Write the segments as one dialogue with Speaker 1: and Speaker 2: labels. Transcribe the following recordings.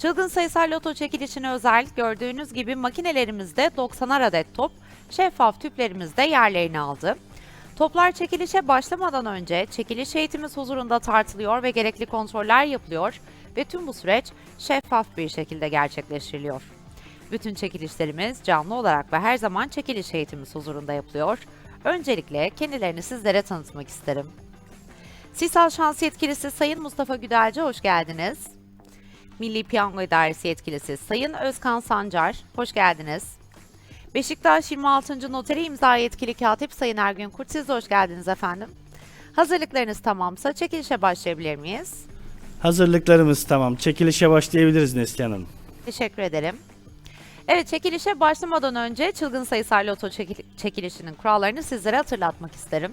Speaker 1: Çılgın sayısal loto çekilişine özel gördüğünüz gibi makinelerimizde 90'ar adet top şeffaf tüplerimizde yerlerini aldı. Toplar çekilişe başlamadan önce çekiliş heyetimiz huzurunda tartılıyor ve gerekli kontroller yapılıyor ve tüm bu süreç şeffaf bir şekilde gerçekleştiriliyor. Bütün çekilişlerimiz canlı olarak ve her zaman çekiliş heyetimiz huzurunda yapılıyor. Öncelikle kendilerini sizlere tanıtmak isterim. Sisal Şans Yetkilisi Sayın Mustafa Güdelci hoş geldiniz. Milli Piyango İdaresi Yetkilisi Sayın Özkan Sancar, hoş geldiniz. Beşiktaş 26. Noteri imza yetkili katip Sayın Ergün Kurt, siz hoş geldiniz efendim. Hazırlıklarınız tamamsa çekilişe başlayabilir miyiz?
Speaker 2: Hazırlıklarımız tamam. Çekilişe başlayabiliriz Neslihan Hanım.
Speaker 1: Teşekkür ederim. Evet, çekilişe başlamadan önce çılgın sayısal loto çekil- çekilişinin kurallarını sizlere hatırlatmak isterim.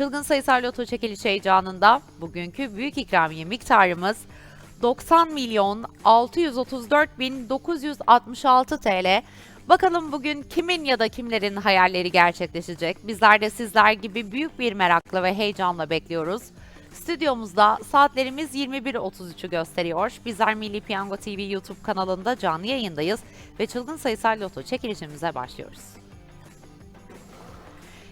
Speaker 1: Çılgın sayısal loto çekiliş heyecanında bugünkü büyük ikramiye miktarımız 90 milyon 634 bin 966 TL. Bakalım bugün kimin ya da kimlerin hayalleri gerçekleşecek? Bizler de sizler gibi büyük bir merakla ve heyecanla bekliyoruz. Stüdyomuzda saatlerimiz 21.33'ü gösteriyor. Bizler Milli Piyango TV YouTube kanalında canlı yayındayız ve çılgın sayısal loto çekilişimize başlıyoruz.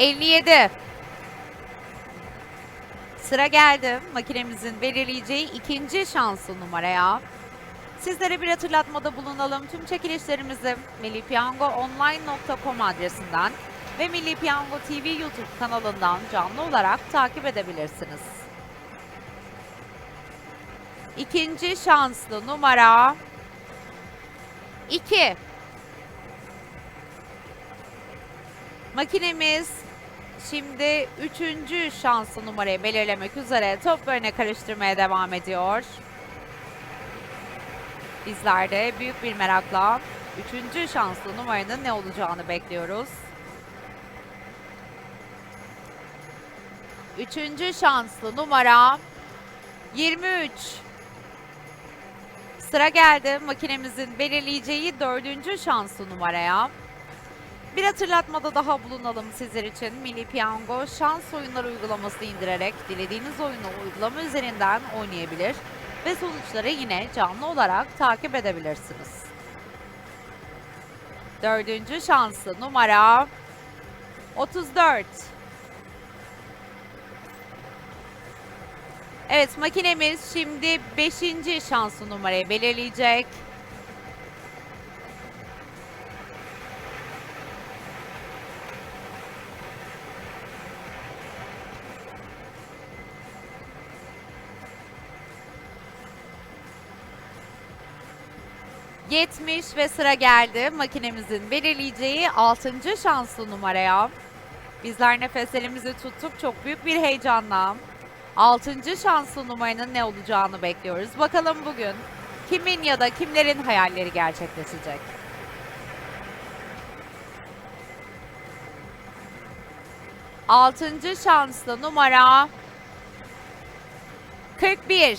Speaker 1: Elli yedi. Sıra geldi makinemizin belirleyeceği ikinci şanslı numaraya. Sizlere bir hatırlatmada bulunalım. Tüm çekilişlerimizi millipiyangoonline.com adresinden ve Milli Piyango TV YouTube kanalından canlı olarak takip edebilirsiniz. İkinci şanslı numara 2. Makinemiz Şimdi üçüncü şanslı numarayı belirlemek üzere toplarını karıştırmaya devam ediyor. Bizler de büyük bir merakla üçüncü şanslı numaranın ne olacağını bekliyoruz. Üçüncü şanslı numara 23. Sıra geldi makinemizin belirleyeceği dördüncü şanslı numaraya. Bir hatırlatmada daha bulunalım sizler için. Milli Piyango şans oyunları uygulamasını indirerek dilediğiniz oyunu uygulama üzerinden oynayabilir ve sonuçları yine canlı olarak takip edebilirsiniz. Dördüncü şanslı numara 34. Evet makinemiz şimdi beşinci şanslı numarayı belirleyecek. 70 ve sıra geldi makinemizin belirleyeceği 6. şanslı numaraya. Bizler nefeslerimizi tuttuk çok büyük bir heyecanla. 6. şanslı numaranın ne olacağını bekliyoruz. Bakalım bugün kimin ya da kimlerin hayalleri gerçekleşecek. Altıncı şanslı numara 41.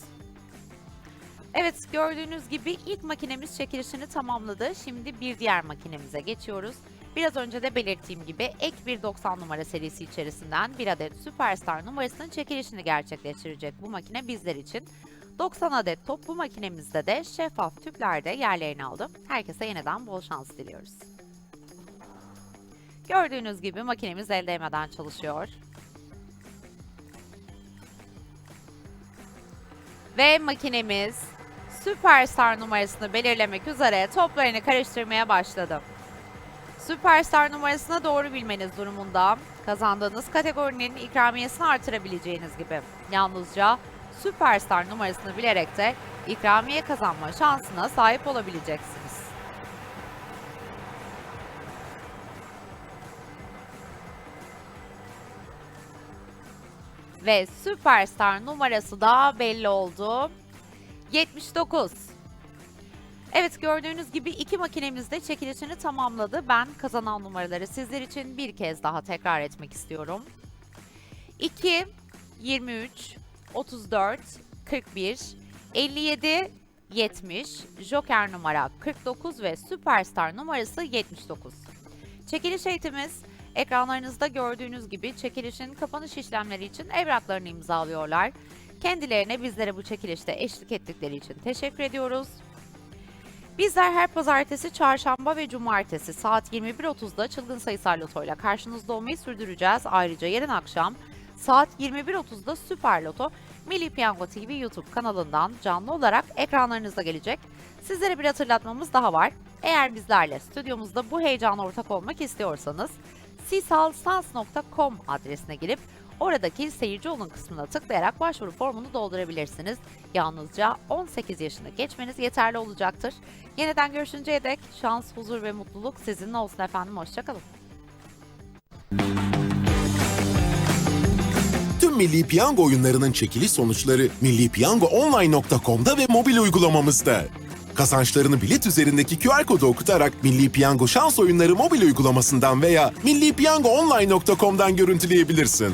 Speaker 1: Evet gördüğünüz gibi ilk makinemiz çekilişini tamamladı. Şimdi bir diğer makinemize geçiyoruz. Biraz önce de belirttiğim gibi ek bir 90 numara serisi içerisinden bir adet Superstar numarasının çekilişini gerçekleştirecek bu makine bizler için. 90 adet top bu makinemizde de şeffaf tüplerde yerlerini aldı. Herkese yeniden bol şans diliyoruz. Gördüğünüz gibi makinemiz el değmeden çalışıyor. Ve makinemiz Superstar numarasını belirlemek üzere toplarını karıştırmaya başladı. Superstar numarasına doğru bilmeniz durumunda kazandığınız kategorinin ikramiyesini artırabileceğiniz gibi. Yalnızca Superstar numarasını bilerek de ikramiye kazanma şansına sahip olabileceksiniz. Ve Superstar numarası da belli oldu. 79. Evet gördüğünüz gibi iki makinemiz de çekilişini tamamladı. Ben kazanan numaraları sizler için bir kez daha tekrar etmek istiyorum. 2, 23, 34, 41, 57, 70, Joker numara 49 ve Superstar numarası 79. Çekiliş eğitimiz ekranlarınızda gördüğünüz gibi çekilişin kapanış işlemleri için evraklarını imzalıyorlar. Kendilerine bizlere bu çekilişte eşlik ettikleri için teşekkür ediyoruz. Bizler her pazartesi, çarşamba ve cumartesi saat 21.30'da Çılgın Sayısal Loto ile karşınızda olmayı sürdüreceğiz. Ayrıca yarın akşam saat 21.30'da Süper Loto Milli Piyango TV YouTube kanalından canlı olarak ekranlarınızda gelecek. Sizlere bir hatırlatmamız daha var. Eğer bizlerle stüdyomuzda bu heyecana ortak olmak istiyorsanız sisalsans.com adresine girip oradaki seyirci olun kısmına tıklayarak başvuru formunu doldurabilirsiniz. Yalnızca 18 yaşını geçmeniz yeterli olacaktır. Yeniden görüşünceye dek şans, huzur ve mutluluk sizinle olsun efendim. Hoşçakalın.
Speaker 3: Tüm Milli Piyango oyunlarının çekiliş sonuçları millipiyangoonline.com'da ve mobil uygulamamızda. Kazançlarını bilet üzerindeki QR kodu okutarak Milli Piyango şans oyunları mobil uygulamasından veya millipiyangoonline.com'dan görüntüleyebilirsin.